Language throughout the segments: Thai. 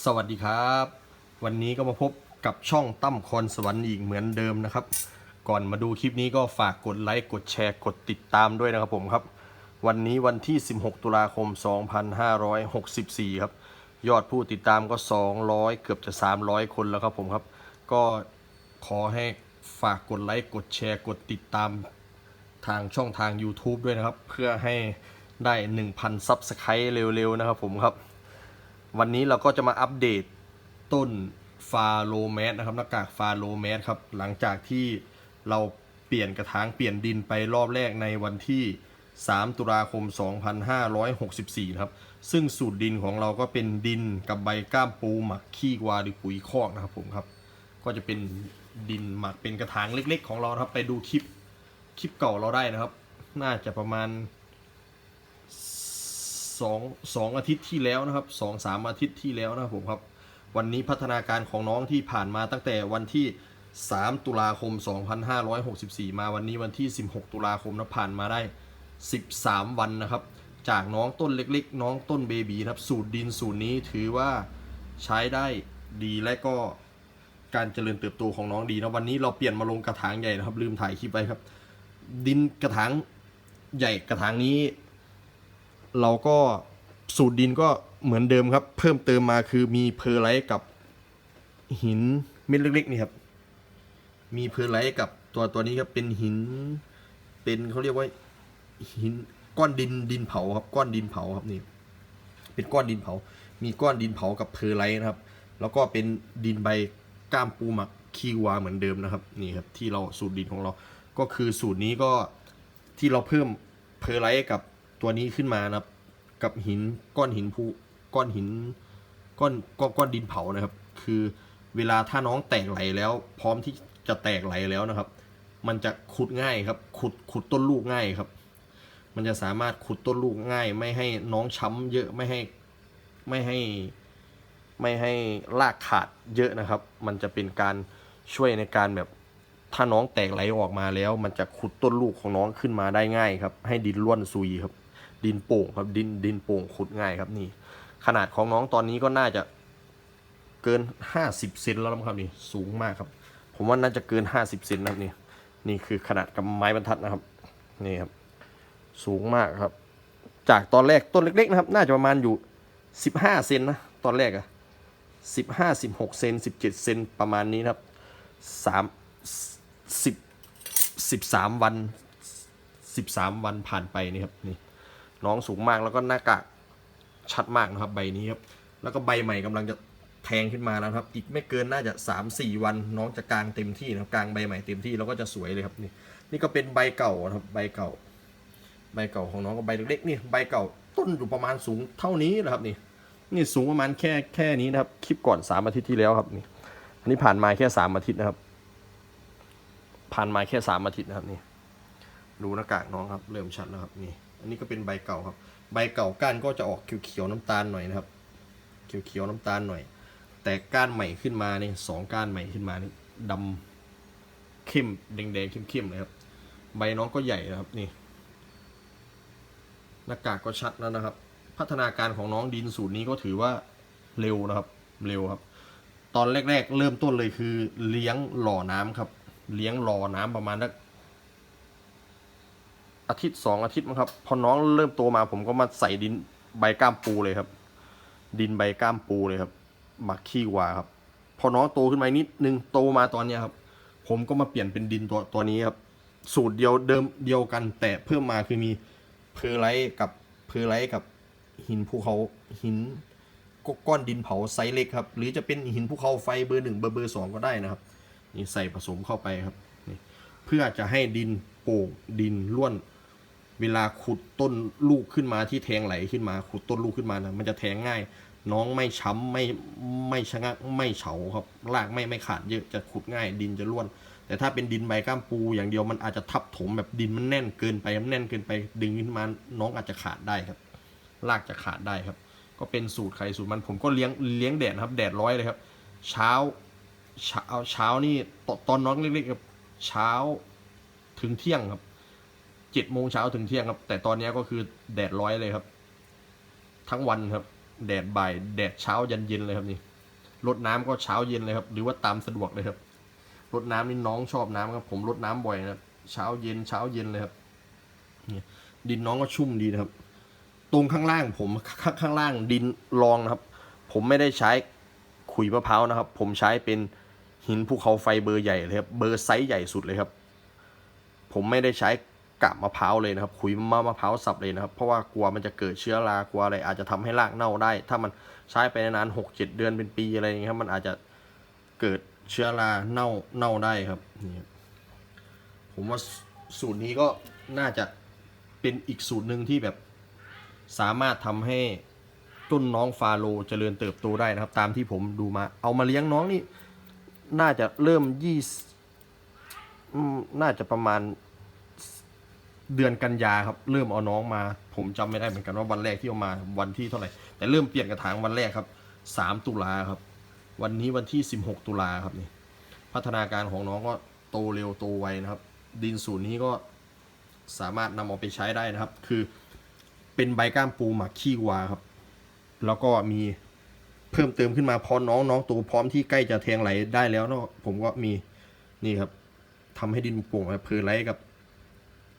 สวัสดีครับ วันนี้ก็มาพบกับช่องตั้มคอนสวรรค์อีกเหมือนเดิมนะครับ ก่อนมาดูคลิปนี้ก็ฝากกดไลค์กดแชร์กดติดตามด้วยนะครับผมครับ วันนี้วันที่ 16 ตุลาคม 2564 ครับ ยอดผู้ติดตามก็ 200 เกือบจะ 300 คนแล้วครับผมครับ ก็ขอให้ฝากกดไลค์กดแชร์กดติดตามทางช่องทาง YouTube ด้วยนะครับ เพื่อให้ได้ 1,000ซับสไครต์เร็วๆนะครับผมครับ วันนี้เราก็จะมาอัปเดตต้นฟาโลแมสนะครับหน้ากากฟาโลแมสครับ หลังจากที่เราเปลี่ยนกระถางเปลี่ยนดินไปรอบแรกในวันที่ 3 ตุลาคม 2564 ครับ ซึ่งสูตรดินของเราก็เป็นดินกับใบก้ามปูหมักขี้วาหรือปุ๋ยคอกนะครับผมครับ ก็จะเป็นดินหมักเป็นกระถางเล็ก ๆ ของเราครับไปดูคลิปคลิปเก่าเราได้นะครับ น่าจะประมาณ สองสองอาทิตย์ที่แล้วนะครับสองสามอาทิตย์ที่แล้วนะครับผมครับ วันนี้พัฒนาการของน้องที่ผ่านมาตั้งแต่วันที่ 3 ตุลาคม 2564 มาวันนี้วันที่ 16 ตุลาคมนะผ่านมาได้ 13 วันนะครับ จากน้องต้นเล็กๆ น้องต้นเบบีครับสูตรดินสูตรนี้ถือว่าใช้ได้ดีและก็การเจริญเติบโตของน้องดีนะวันนี้เราเปลี่ยนมาลงกระถางใหญ่นะครับ ลืมถ่ายคลิปไว้ครับ ดินกระถางใหญ่กระถางนี้ เราก็สูตรดินก็เหมือนเดิมครับ เพิ่มเติมมาคือมีเพอร์ไลท์กับหินเม็ดเล็กๆนี่ครับมีเพอร์ไลท์กับตัวตัวนี้ครับเป็นหิน เป็นเขาเรียกว่าหินก้อนดินดินเผาครับก้อนดินเผาครับนี่เป็นก้อนดินเผา มีก้อนดินเผากับเพอร์ไลท์นะครับ แล้วก็เป็นดินใบก้ามปูหมักคีวาเหมือนเดิมนะครับนี่ครับที่เราสูตรดินของเรา ก็คือสูตรนี้ก็ที่เราเพิ่มเพอร์ไลท์กับ ตัวนี้ขึ้นมานะครับ กับหินก้อนหินภูก้อนหินก้อนก้อนก้อนดินเผานะครับ คือเวลาถ้าน้องแตกไหลแล้ว พร้อมที่จะแตกไหลแล้วนะครับ มันจะขุดง่ายครับ ขุดขุดต้นลูกง่ายครับ มันจะสามารถขุดต้นลูกง่าย ไม่ให้น้องช้ำเยอะไม่ให้ไม่ให้ไม่ให้รากขาดเยอะนะครับ มันจะเป็นการช่วยในการแบบถ้าน้องแตกไหลออกมาแล้ว มันจะขุดต้นลูกของน้องขึ้นมาได้ง่ายครับ ให้ดินร่วนซุยครับ ดินโป่งครับดินดินโป่งขุดง่ายครับนี่ ขนาดของน้องตอนนี้ก็น่าจะเกินห้าสิบเซนแล้วนะครับนี่สูงมากครับ ผมว่าน่าจะเกินห้าสิบเซนนะครับนี่นี่คือขนาดกับไม้บรรทัดนะครับนี่ครับ สูงมากครับ จากตอนแรกต้นเล็ก ๆ นะครับ น่าจะประมาณอยู่สิบห้าเซนนะตอนแรกอะสิบห้าสิบหกเซนสิบเจ็ดเซนประมาณนี้นะครับสามสิบสิบสามวันสิบสามวันผ่านไปนี่ครับนี่ น้องสูงมากแล้วก็หน้ากากชัดมากนะครับใบนี้ครับแล้วก็ใบใหม่กำลังจะแทงขึ้นมาแล้วครับ อีกไม่เกินน่าจะ 3 4 วันน้องจะกลางเต็มที่นะครับกลางใบใหม่เต็มที่แล้วก็จะสวยเลยครับนี่นี่ก็เป็นใบเก่านะครับใบเก่า ใบเก่าของน้องก็ใบเล็กๆนี่ใบเก่าต้นอยู่ประมาณสูงเท่านี้นะครับนี่นี่สูงประมาณแค่แค่นี้นะครับคลิปก่อนสามอาทิตย์ที่แล้วครับนี่อันนี้ผ่านมาแค่สามอาทิตย์นะครับ ผ่านมาแค่สามอาทิตย์นะครับนี่ดูหน้ากากน้องครับเริ่มชัดแล้วครับนี่ อันนี้ก็เป็นใบเก่าครับ ใบเก่าก้านก็จะออกเขียวๆน้ำตาลหน่อยนะครับ เขียวๆน้ำตาลหน่อย แต่ก้านใหม่ขึ้นมาเนี่ยสองก้านใหม่ขึ้นมานี่ดำเข้มแดงๆเข้มๆเลยครับ ใบน้องก็ใหญ่นะครับนี่หน้ากากก็ชัดแล้วนะครับ พัฒนาการของน้องดินสูตรนี้ก็ถือว่าเร็วนะครับ เร็วครับ ตอนแรก ๆ เริ่มต้นเลยคือเลี้ยงหล่อน้ำครับ เลี้ยงหล่อน้ำประมาณสัก อาทิตย์สองอาทิตย์มั้งครับ พอน้องเริ่มโตมาผมก็มาใส่ดินใบก้ามปูเลยครับ ดินใบก้ามปูเลยครับหมักขี้วาครับ พอน้องโตขึ้นมานิดนึงโตมาตอนเนี้ยครับ ผมก็มาเปลี่ยนเป็นดินตัวตัวนี้ครับ สูตรเดียวเดิมเดียวกัน แต่เพิ่มมาคือมีเพอร์ไลท์กับเพอร์ไลท์กับหินภูเขาหินก,ก้อนดินเผาไซเล็กครับ หรือจะเป็นหินภูเขาไฟเบอร์หนึ่งเบอร์เบอร์สองก็ได้นะครับนี่ใส่ผสมเข้าไปครับ เพื่อจะให้ดินโป่งดินร่วน เวลาขุดต้นลูกขึ้นมาที่แทงไหลขึ้นมา ขุดต้นลูกขึ้นมานะมันจะแทงง่าย น้องไม่ช้ำไม่ไม่ชะงักไม่เฉาครับรากไม่ไม่ขาดเยอะจะขุดง่าย ดินจะร่วน แต่ถ้าเป็นดินใบก้ามปู อย่างเดียวมันอาจจะทับถมแบบดินมันแน่นเกินไปมันแน่นเกินไปดึงขึ้นมาน้องอาจจะขาดได้ครับรากจะขาดได้ครับ ก็เป็นสูตรใครสูตรมันผมก็เลี้ยงเลี้ยงแดดครับ แดดร้อยเลยครับ เช้าเช้าเช้านี่ตตอนน้องเล็กๆครับเช้าถึงเที่ยงครับ เจ็ดโมงเช้าถึงเที่ยงครับ แต่ตอนนี้ก็คือแดดร้อยเลยครับ ทั้งวันครับ แดดบ่ายแดดเช้ายันเย็นเลยครับนี่รดน้ำก็เช้าเย็นเลยครับ หรือว่าตามสะดวกเลยครับรดน้ำนี่น้องชอบน้ำครับ ผมรดน้ำบ่อยนะเช้าเย็นเช้าเย็นเลยครับนี่ดินน้องก็ชุ่มดีนะครับ ตรงข้างล่างผมข้างข้างล่างดินรองนะครับ ผมไม่ได้ใช้ขุยมะพร้าวนะครับ ผมใช้เป็นหินภูเขาไฟเบอร์ใหญ่เลยครับ เบอร์ไซส์ใหญ่สุดเลยครับ ผมไม่ได้ใช้ กาบมะพร้าวเลยนะครับขุยมะมะพร้าวสับเลยนะครับเพราะว่ากลัวมันจะเกิดเชื้อรากลัวอะไรอาจจะทำให้รากเน่าได้ ถ้ามันใช้ไปนานหกเจ็ดเดือนเป็นปีอะไรอย่างเงี้ยครับมันอาจจะเกิดเชื้อราเน่าเน่าได้ครับนี่ผมว่าสูตรนี้ก็น่าจะเป็นอีกสูตรหนึ่งที่แบบสามารถทำให้ต้นน้องฟาโลเจริญเติบโตได้นะครับ ตามที่ผมดูมา เอามาเลี้ยงน้องนี่น่าจะเริ่มยี่ส์น่าจะประมาณ เดือนกันยาครับ เริ่มเอาน้องมา ผมจำไม่ได้เหมือนกันว่าวันแรกที่เอามาวันที่เท่าไหร่ แต่เริ่มเปลี่ยนกระถางวันแรกครับสามตุลาครับ วันนี้วันที่สิบหกตุลาครับนี่ พัฒนาการของน้องก็โตเร็วโตไวนะครับ ดินสูตรนี้ก็สามารถนำเอาไปใช้ได้นะครับ คือเป็นใบก้ามปูหมักขี้วาครับ แล้วก็มีเพิ่มเติมขึ้นมาพอน้องน้องโตพร้อมที่ใกล้จะแทงไหลได้แล้วเนาะผมก็มีนี่ครับทำให้ดินโป่งเพลไหลกับ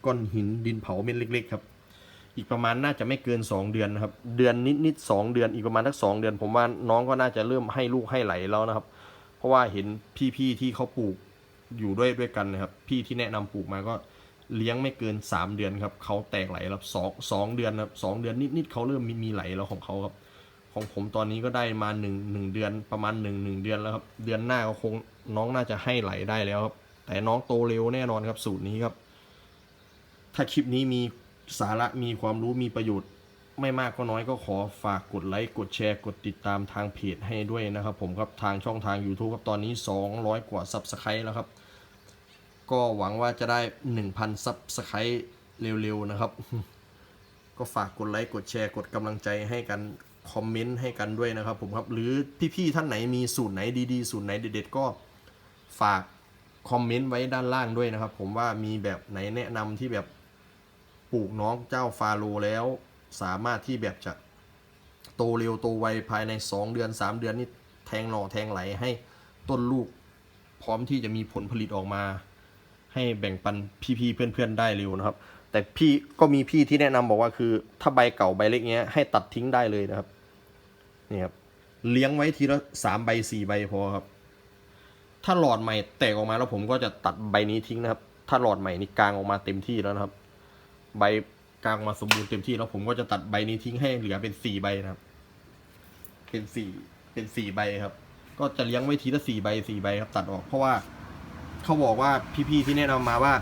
ก้อนหินดินเผาเม็ดเล็ก ๆ ครับ อีกประมาณน่าจะไม่เกิน 2 เดือนนะครับ เดือนนิดๆสองเดือนอีกประมาณสักสองเดือน ผมว่าน้องก็น่าจะเริ่มให้ลูกให้ไหลแล้วนะครับ เพราะว่าเห็นพี่ๆที่เขาปลูกอยู่ด้วยด้วยกันนะครับ พี่ที่แนะนำปลูกมาก็เลี้ยงไม่เกิน 3 เดือนครับเขาแตกไหลแล้วสองสองเดือนครับสองเดือนนิดๆเขาเริ่มมีมีไหลแล้วของเขาครับ ของผมตอนนี้ก็ได้มาหนึ่งเดือนประมาณหนึ่งหนึ่งเดือนแล้วครับเดือนหน้าก็คงน้องน่าจะให้ไหลได้แล้วครับแต่น้องโตเร็วแน่นอนครับสูตรนี้ครับ ถ้าคลิปนี้มีสาระมีความรู้มีประโยชน์ ไม่มากก็น้อยก็ขอฝากกดไลค์ กดแชร์ กดติดตามทางเพจให้ด้วยนะครับผมครับทางช่องทาง YouTube ครับตอนนี้ 200 กว่า Subscribe แล้วครับ ก็หวังว่าจะได้ 1,000 Subscribe เร็วๆนะครับ ก็ฝากกดไลค์ กดแชร์ กดกำลังใจให้กันคอมเมนต์ให้กันด้วยนะครับผมครับ หรือพี่ๆท่านไหนมีสูตรไหนดีๆ สูตรไหนเด็ดๆก็ฝากคอมเมนต์ไว้ด้านล่างด้วยนะครับ ผมว่ามีแบบไหนแนะนำที่แบบ ปลูกน้องเจ้าฟาโลแล้ว สามารถที่แบบจะโตเร็วโตไวภายใน 2 เดือน 3 เดือนนี่แทงหน่อแทงไหลให้ต้นลูก พร้อมที่จะมีผลผลิตออกมา ให้แบ่งปันพี่ๆเพื่อนๆได้เร็วนะครับ แต่พี่ก็มีพี่ที่แนะนำบอกว่าคือ ถ้าใบเก่าใบเล็กเงี้ยให้ตัดทิ้งได้เลยนะครับนี่ครับเลี้ยงไว้ทีละสามใบสี่ใบพอครับ ถ้าหลอดใหม่แตกออกมาแล้วผมก็จะตัดใบนี้ทิ้งนะครับ ถ้าหลอดใหม่นี่กลางออกมาเต็มที่แล้วนะครับ ใบกลางมาสมบูรณ์เต็มที่แล้วผมก็จะตัดใบนี้ทิ้งให้เหลือเป็นสี่ใบนะครับ เป็นสี่เป็นสี่ใบครับ ก็จะเลี้ยงไว้ทีละสี่ใบสี่ใบครับ ตัดออกเพราะว่าเขาบอกว่าพี่ๆที่แนะนำมาว่า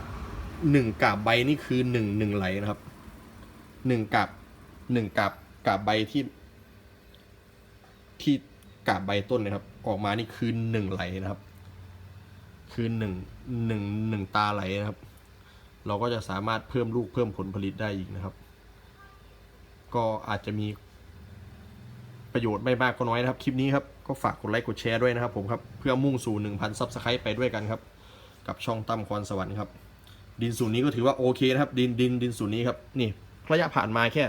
หนึ่งกาบใบนี่คือหนึ่งหนึ่งไหลนะครับหนึ่งกาบหนึ่งกาบกาบใบที่ที่กาบใบต้นนะครับ ออกมานี่คือหนึ่งไหลนะครับ คือหนึ่งหนึ่งหนึ่งตาไหลนะครับ เราก็จะสามารถเพิ่มลูกเพิ่มผลผลิตได้อีกนะครับ ก็อาจจะมีประโยชน์ไม่มากก็น้อยนะครับ คลิปนี้ครับ ก็ฝากกดไลค์กดแชร์ด้วยนะครับผมครับ เพื่อมุ่งสู่ 1,000ซับสไครต์ไปด้วยกันครับ กับช่องตั้มคอนสวรรค์ครับ ดินสูตรนี้ก็ถือว่าโอเคนะครับ ดินดินดินสูตรนี้ครับ นี่ระยะผ่านมาแค่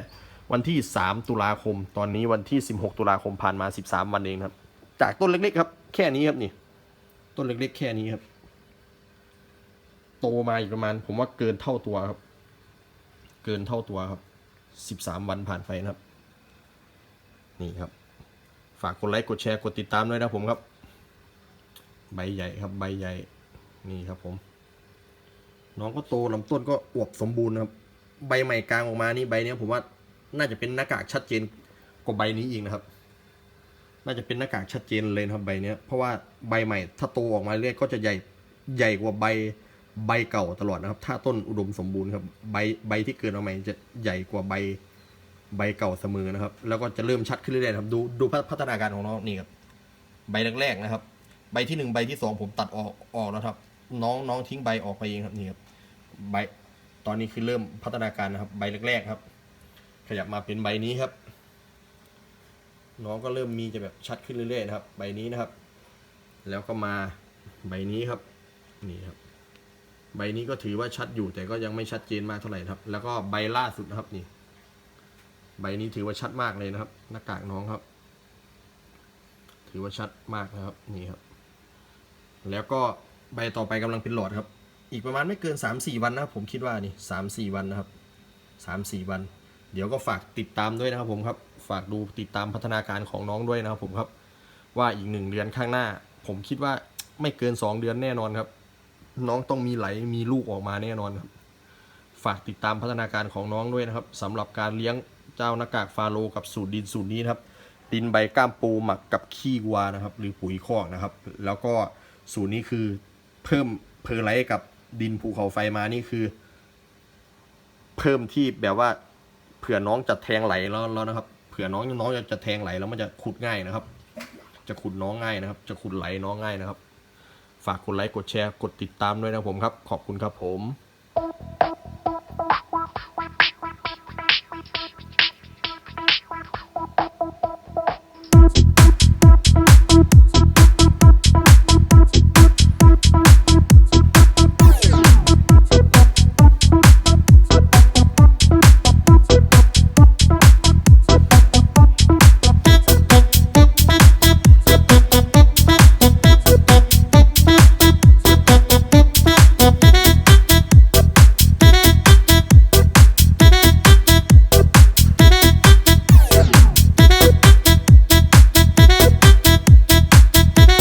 วันที่ 3 ตุลาคม ตอนนี้วันที่ 16 ตุลาคมผ่านมา 13 วันเองครับ จากต้นเล็กๆครับ แค่นี้ครับนี่ ต้นเล็กๆ แค่นี้ครับ โตมาอีกประมาณ ผมว่าเกินเท่าตัวครับ เกินเท่าตัวครับ13วันผ่านไปนะครับ นี่ครับ ฝากกดไลค์กดแชร์กดติดตามด้วยนะผมครับ ใบใหญ่ครับใบใหญ่ นี่ครับผม น้องก็โตลำต้นก็อวบสมบูรณ์ครับ ใบใหม่กลางออกมานี่ใบเนี้ยผมว่าน่าจะเป็นหน้ากากชัดเจนกว่าใบนี้อีกนะครับ น่าจะเป็นหน้ากากชัดเจนเลยนะครับใบเนี้ย เพราะว่าใบใหม่ถ้าโตออกมาเรื่อยก็จะใหญ่ใหญ่กว่าใบ ใบเก่าตลอดนะครับ ถ้าต้นอุดมสมบูรณ์ครับ ใบใบที่เกิดออกมาจะใหญ่กว่าใบใบเก่าเสมอนะครับ แล้วก็จะเริ่มชัดขึ้นเรื่อยๆครับ ดูดูพัฒนาการของน้องนี่ครับ ใบแรกๆนะครับ ใบที่หนึ่งใบที่สองผมตัดออกออกแล้วครับ น้องน้องทิ้งใบออกไปเองครับนี่ครับ ใบตอนนี้คือเริ่มพัฒนาการนะครับ ใบแรกๆครับ ขยับมาเป็นใบนี้ครับ น้องก็เริ่มมีจะแบบชัดขึ้นเรื่อยๆนะครับ ใบนี้นะครับ แล้วก็มาใบนี้ครับ นี่ครับ ใบนี้ก็ถือว่าชัดอยู่แต่ก็ยังไม่ชัดเจนมากเท่าไหร่ครับ แล้วก็ใบล่าสุดนะครับนี่ ใบนี้ถือว่าชัดมากเลยนะครับ หน้ากากน้องครับ ถือว่าชัดมากนะครับนี่ครับ แล้วก็ใบต่อไปกำลังเป็นหลอดครับ อีกประมาณไม่เกิน 3-4 วันนะผมคิดว่านี่3-4 วันนะครับ 3-4 วัน เดี๋ยวก็ฝากติดตามด้วยนะครับผมครับ ฝากดูติดตามพัฒนาการของน้องด้วยนะครับผมครับ ว่าอีกหนึ่งเดือนข้างหน้า ผมคิดว่าไม่เกิน 2 เดือนแน่นอนครับ น้องต้องมีไหลมีลูกออกมาแน่นอนครับ ฝากติดตามพัฒนาการของน้องด้วยนะครับสำหรับการเลี้ยงเจ้าหน้ากากฟาโลกับสูตรดินสูตรนี้นะครับ ดินใบก้ามปูหมักกับขี้วัวนะครับ หรือปุ๋ยคอกนะครับ แล้วก็สูตรนี้คือเพิ่มเพอร์ไลท์กับดินภูเขาไฟมานี่คือ เพิ่มที่แบบว่าเผื่อน้องจะแทงไหลแล้วแล้วนะครับ เผื่อน้องน้องจะแทงไหลแล้วมันจะขุดง่ายนะครับ จะขุดน้องง่ายนะครับ จะขุดไหลน้องง่ายนะครับ ฝากกดไลค์กดแชร์กดติดตามด้วยนะผมครับ ขอบคุณครับผม